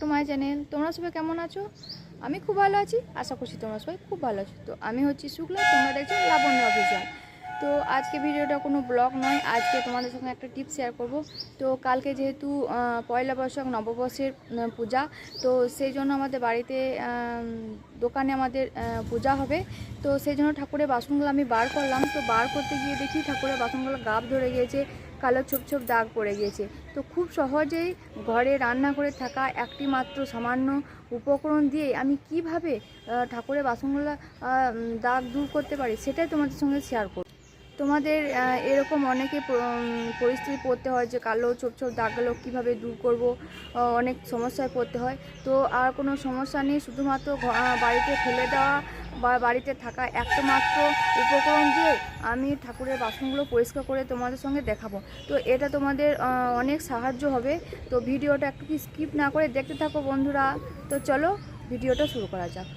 To my channel তোমরা সবাই কেমন আছো? আমি খুব ভালো আছি, আশা করছি তোমরা সবাই খুব ভালো আছো। তো আমি হচ্ছি শুক্লা, তোমরা দেখছ লাবণ্য অফিসিয়াল তো আজকে ভিডিওটা কোনো ব্লগ নয়, আজকে তোমাদের সঙ্গে একটা টিপ শেয়ার করব। তো কালকে যেহেতু পয়লা বৈশাখ, নববর্ষের পূজা, তো সেই জন্য আমাদের বাড়িতে দোকানে আমাদের পূজা হবে। তো সেই জন্য ঠাকুরের বাসনগুলো আমি বার করলাম। তো বার করতে গিয়ে দেখি ঠাকুরের বাসনগুলো গাব ধরে গিয়েছে, কালো ছোপ ছোপ দাগ পড়ে গিয়েছে। তো খুব সহজেই ঘরে রান্না করে থাকা একটি মাত্র সামান্য উপকরণ দিয়ে আমি কীভাবে ঠাকুরের বাসনগুলো দাগ দূর করতে পারি, সেটাই তোমাদের সঙ্গে শেয়ার করব। তোমাদের এরকম অনেকে পরিস্থিতি পড়তে হয় যে কালো ছোপ ছোপ দাগগুলো কীভাবে দূর করব অনেক সমস্যায় পড়তে হয়। তো আর কোনো সমস্যা নেই, শুধুমাত্র বাড়িতে ফেলে দেওয়া বা বাড়িতে থাকা একটা মাত্র উপকরণ দিয়ে আমি ঠাকুরের বাসনগুলো পরিষ্কার করে তোমাদের সঙ্গে দেখাবো। তো এটা তোমাদের অনেক সাহায্য হবে। তো ভিডিওটা একটু স্কিপ না করে দেখতে থাকো বন্ধুরা। তো চলো, ভিডিওটা শুরু করা যাক।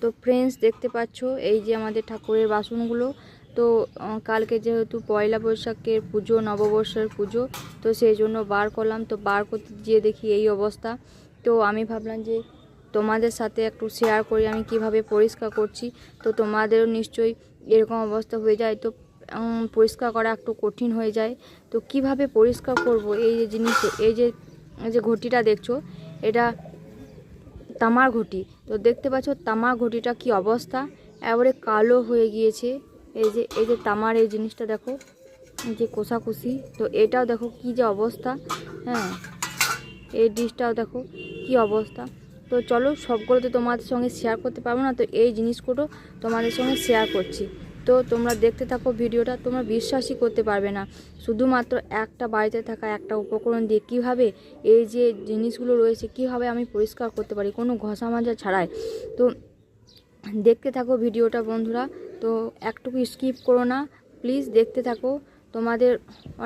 তো ফ্রেন্ডস দেখতে পাচ্ছ, এই যে আমাদের ঠাকুরের বাসনগুলো। তো কালকে যেহেতু পয়লা বৈশাখের পুজো, নববর্ষের পুজো, তো সেই জন্য বার করলাম। তো বার করতে গিয়ে দেখি এই অবস্থা। তো আমি ভাবলাম যে তোমাদের সাথে একটু শেয়ার করি, আমি কীভাবে পরিষ্কার করছি। তো তোমাদেরও নিশ্চয়ই এরকম অবস্থা হয়ে যায়। তো পরিষ্কার করা একটু কঠিন হয়ে যায়। তো কীভাবে পরিষ্কার করব? এই যে জিনিস, এই যে যে ঘটিটা দেখছ, এটা তামার ঘটি। তো দেখতে পাচ্ছ তামার ঘটিটা কি অবস্থা? এবারে কালো হয়ে গিয়েছে। এই যে এই যে তামার এই জিনিসটা দেখো, এই যে কোষাকুষি। তো এটাও দেখো কি যে অবস্থা হ্যাঁ? এই ডিশটাও দেখো কি অবস্থা। তো চলো সবগুলো তো তোমাদের সঙ্গে শেয়ার করতে পারব না, তো এই জিনিসগুলো তোমাদের সঙ্গে শেয়ার করছি। তো তোমরা দেখতে থাকো ভিডিওটা, তোমরা বিশ্বাসই করতে পারবে না। শুধুমাত্র একটা বাড়িতে থাকা একটা উপকরণ দিয়ে কীভাবে এই যে জিনিসগুলো রয়েছে, কীভাবে আমি পরিষ্কার করতে পারি, কোনো ঘষা মাজা ছাড়াই। তো দেখতে থাকো ভিডিওটা বন্ধুরা, তো একটুকু স্কিপ করো না, প্লিজ দেখতে থাকো। তোমাদের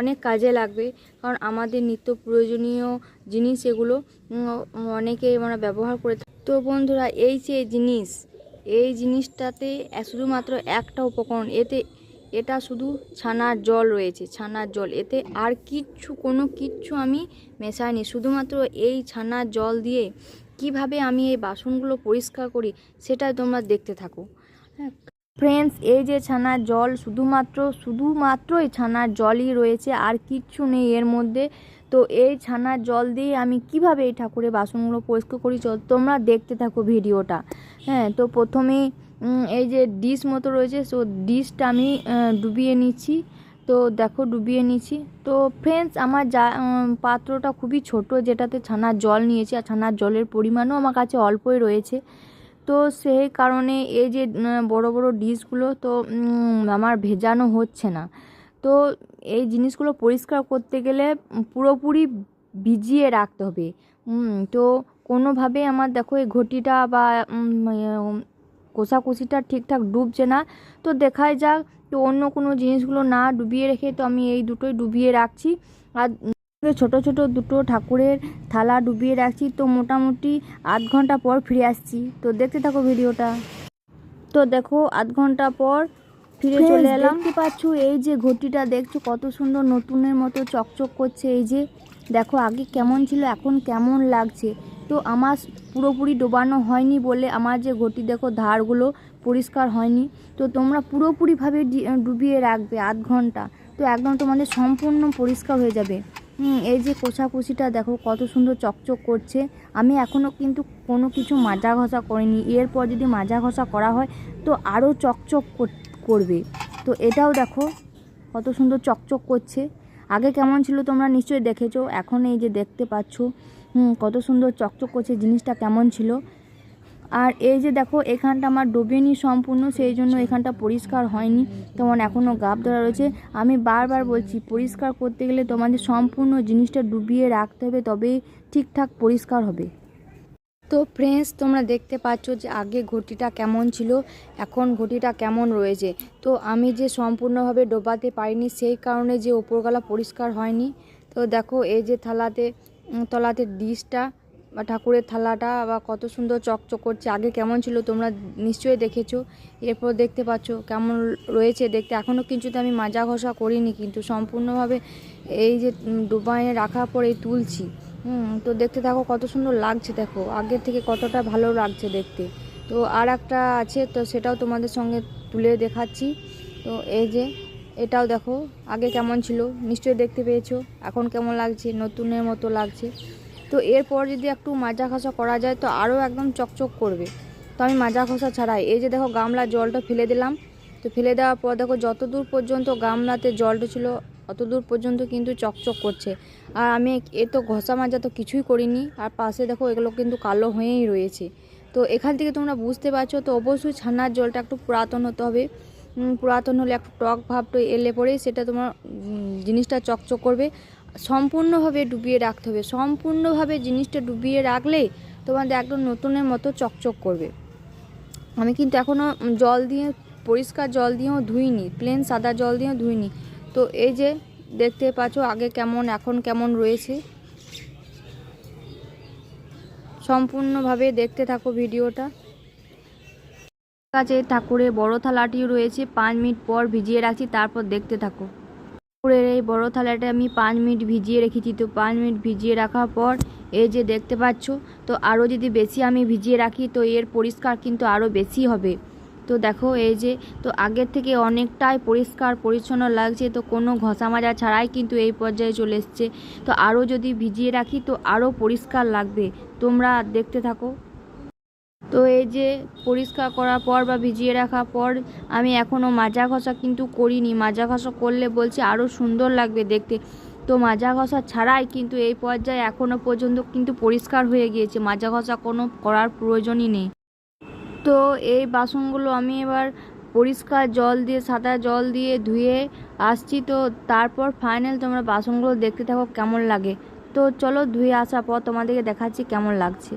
অনেক কাজে লাগবে, কারণ আমাদের নিত্য প্রয়োজনীয় জিনিস এগুলো অনেকে মানে ব্যবহার করে তো বন্ধুরা, এই যে জিনিস এই জিনিসটাতে শুধুমাত্র একটা উপকরণ, এতে, এটা শুধু ছানার জল রয়েছে, ছানার জল। এতে আর কিচ্ছু, কোনো কিচ্ছু আমি মেশাইনি। শুধুমাত্র এই ছানার জল দিয়ে কীভাবে আমি এই বাসনগুলো পরিষ্কার করি, সেটাই তোমরা দেখতে থাকো। হ্যাঁ ফ্রেন্ডস এই যে ছানার জল, শুধুমাত্র শুধুমাত্র এই ছানার জলই রয়েছে, আর কিচ্ছু নেই। এর মধ্যে তো এই ছানার জল দিয়ে আমি কীভাবে এই ঠাকুরের বাসনগুলো পরিষ্কার করি? তোমরা দেখতে থাকো ভিডিওটা। হ্যাঁ তো প্রথমেই উম, এই যে ডিশ মতো রয়েছে সো ডিশটা আমি ডুবিয়ে নিচ্ছি। তো দেখো ডুবিয়ে নিচ্ছি। তো ফ্রেন্ডস আমার যা পাত্রটা খুবই ছোট যেটাতে ছানার জল নিয়েছি আর ছানার জলের পরিমাণও আমার কাছে অল্পই রয়েছে। তো সেই কারণে এই যে বড় বড় ডিশগুলো তো আমার ভেজানো হচ্ছে না। তো এই জিনিসগুলো পরিষ্কার করতে গেলে পুরোপুরি ভিজিয়ে রাখতে হবে। তো কোনোভাবে আমার দেখো এই ঘটিটা বা কোষাকুষিটা ঠিকঠাক ডুবছে না। তো দেখাই যাক, তো অন্য কোনো জিনিসগুলো না ডুবিয়ে রেখে তো আমি এই দুটোই ডুবিয়ে রাখছি। আর ছোট ছোট দুটো ঠাকুরের থালা ডুবিয়ে রাখছি, তো মোটামুটি আধ ঘণ্টা পর ফিরে আসছি। তো দেখতে থাকো ভিডিওটা। তো দেখো, আধ ঘণ্টা পর ফিরে চলে এলাম। দেখতে পাচ্ছ এই যে ঘটিটা দেখছ কত সুন্দর নতুনের মতো চকচক করছে এই যে। দেখো আগে কেমন ছিল এখন কেমন লাগছে। তো আমার পুরোপুরি ডোবানো হয়নি বলে আমার যে ঘটি দেখো ধারগুলো পরিষ্কার হয়নি। তো তোমরা পুরোপুরিভাবে ডুবিয়ে রাখবে আধ ঘণ্টা। তো একদম তোমাদের সম্পূর্ণ পরিষ্কার হয়ে যাবে। এই যে কোষাকুষিটা দেখো কত সুন্দর চকচক করছে। আমি এখনও কিন্তু কোনো কিছু মাজা ঘষা করিনি। এরপর যদি মাজা ঘষা করা হয় তো আরও চকচক কর- করবে। তো এটাও দেখো কত সুন্দর চকচক করছে। আগে কেমন ছিল তোমরা নিশ্চয়ই দেখেছ এখন এই যে দেখতে পাচ্ছ হুম, কত সুন্দর চকচক করছে জিনিসটা কেমন ছিল। আর এই যে দেখো এখানটা আমার ডোবেনি সম্পূর্ণ সেই জন্য এখানটা পরিষ্কার হয়নি। তেমন এখনও গাব ধরা রয়েছে। আমি বারবার বলছি পরিষ্কার করতে গেলে তোমাদের সম্পূর্ণ জিনিসটা ডুবিয়ে রাখতে হবে তবেই ঠিকঠাক পরিষ্কার হবে। তো ফ্রেন্ডস তোমরা দেখতে পাচ্ছ যে আগে ঘটিটা কেমন ছিল এখন ঘটিটা কেমন রয়েছে। তো আমি যে সম্পূর্ণভাবে ডোবাতে পারিনি সেই কারণে যে ওপরগলা পরিষ্কার হয়নি। তো দেখো এই যে থালাতে তলাতে ডিশটা বা ঠাকুরের থালাটা বা কত সুন্দর চকচক করছে আগে কেমন ছিল তোমরা নিশ্চয়ই দেখেছ। এরপর দেখতে পাচ্ছ কেমন রয়েছে দেখতে। এখনও কিন্তু আমি মাজা ঘষা করিনি কিন্তু সম্পূর্ণভাবে এই যে উম, ডুবাইয়ে রাখার পরে তুলছি। হুম, তো দেখতে থাকো কত সুন্দর লাগছে, দেখো। আগের থেকে কতটা ভালো লাগছে দেখতে। তো আর একটা আছে, তো সেটাও তোমাদের সঙ্গে তুলে দেখাচ্ছি। তো এই যে, এটাও দেখো, আগে কেমন ছিল, নিশ্চয়ই দেখতে পেয়েছ। এখন কেমন লাগছে, নতুনের মতো লাগছে। তো এরপর যদি একটু মাজা খসা করা যায়, তো আরও একদম চকচক করবে। তো আমি মাজা খসা ছাড়াই। এই যে দেখো গামলা জলটা ফেলে দিলাম। তো ফেলে দেওয়ার পর দেখো যত দূর পর্যন্ত গামলাতে জলটা ছিল অত দূর পর্যন্ত কিন্তু চকচক করছে। আর আমি এ তো ঘষা মাজা তো কিছুই করিনি। আর পাশে দেখো এগুলো কিন্তু কালো হয়েই রয়েছে। তো এখান থেকে তোমরা বুঝতে পারছ, তো অবশ্যই ছানার জলটা একটু পুরাতন হতে হবে। পুরাতন হলে একটু টক ভাবটা এলে পরেই সেটা তোমার জিনিসটা চকচক করবে। সম্পূর্ণভাবে ডুবিয়ে রাখতে হবে। সম্পূর্ণভাবে জিনিসটা ডুবিয়ে রাখলে তোমাদের একদম নতুনের মতো চকচক করবে। আমি কিন্তু এখনও জল দিয়ে, পরিষ্কার জল দিয়েও ধুইনি প্লেন সাদা জল দিয়েও ধুইনি। তো এই যে দেখতে পাচ্ছ আগে কেমন, এখন কেমন রয়েছে। সম্পূর্ণভাবে দেখতে থাকো ভিডিওটা। কাছে ঠাকুরের বড় থালাটিও রয়েছে, পাঁচ মিনিট পর ভিজিয়ে রাখছি, তারপর দেখতে থাকো। ঠাকুরের এই বড় থালাটা আমি পাঁচ মিনিট ভিজিয়ে রেখেছি, তো পাঁচ মিনিট ভিজিয়ে রাখার পর এই যে দেখতে পাচ্ছ, তো আরও যদি বেশি আমি ভিজিয়ে রাখি, তো এর পরিষ্কার কিন্তু আরও বেশি হবে। তো দেখো এই যে, তো আগের থেকে অনেকটাই পরিষ্কার, পরিচ্ছন্ন লাগছে। তো কোনো ঘষা মাজা ছাড়াই কিন্তু এই পর্যায়ে চলে এসছে। তো আরও যদি ভিজিয়ে রাখি, তো আরও পরিষ্কার লাগবে। তোমরা দেখতে থাকো। তো এই যে পরিষ্কার করার পর বা ভিজিয়ে রাখার পর, আমি এখনও মাজা ঘষা কিন্তু করিনি। মাজা ঘষা করলে বলছি আরও সুন্দর লাগবে দেখতে। তো মাজা ঘষা ছাড়াই কিন্তু এই পর্যায়ে এখনও পর্যন্ত কিন্তু পরিষ্কার হয়ে গিয়েছে। মাজা ঘষা কোনো করার প্রয়োজনই নেই। তো এই বাসনগুলো আমি এবার পরিষ্কার জল দিয়ে, সাদা জল দিয়ে ধুয়ে আসছি। তো তারপর ফাইনাল তোমরা বাসনগুলো দেখতে থাকো কেমন লাগে। তো চলো ধুয়ে আসার পর তোমাদেরকে দেখাচ্ছি কেমন লাগছে।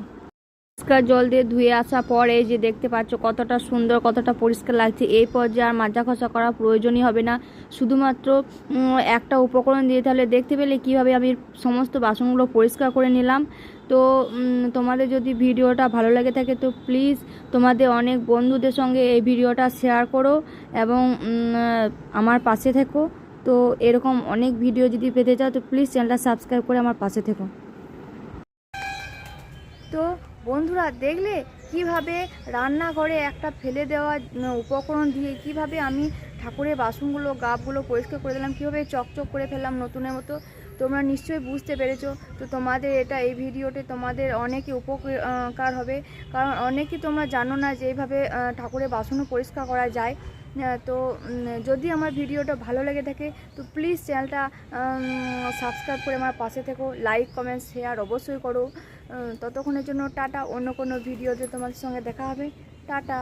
পরিষ্কার জল দিয়ে ধুয়ে আসার পর এই যে দেখতে পাচ্ছ কতটা সুন্দর, কতটা পরিষ্কার লাগছে। এই পর্যায়ে আর মাজা খসা করা প্রয়োজনই হবে না। শুধুমাত্র একটা উপকরণ দিয়ে তাহলে দেখতে পেলে কীভাবে আমি সমস্ত বাসনগুলো পরিষ্কার করে নিলাম। তো তোমাদের যদি ভিডিওটা ভালো লাগে থাকে, তো প্লিজ তোমাদের অনেক বন্ধুদের সঙ্গে এই ভিডিওটা শেয়ার করো এবং আমার পাশে থেকো। তো এরকম অনেক ভিডিও যদি পেতে চাও, তো প্লিজ চ্যানেলটা সাবস্ক্রাইব করে আমার পাশে থেকো। তো বন্ধুরা, দেখলে কীভাবে রান্নাঘরে একটা ফেলে দেওয়া উপকরণ দিয়ে কীভাবে আমি ঠাকুরের বাসনগুলো, গাবগুলো পরিষ্কার করে দিলাম, কীভাবে চকচক করে ফেললাম নতুনের মতো। তোমরা নিশ্চয়ই বুঝতে পেরেছ। তো তোমাদের এটা এই ভিডিওতে তোমাদের অনেকই উপকার হবে। কারণ অনেকেই তোমরা জানো না যে এইভাবে ঠাকুরের বাসনও পরিষ্কার করা যায়। তো যদি আমার ভিডিওটা ভালো লেগে থাকে, তো প্লিজ চ্যানেলটা সাবস্ক্রাইব করে আমার পাশে থেকো। লাইক কমেন্ট শেয়ার অবশ্যই করো। ততক্ষণের জন্য টাটা। অন্য কোনো ভিডিওতে তোমাদের সঙ্গে দেখা হবে। টাটা।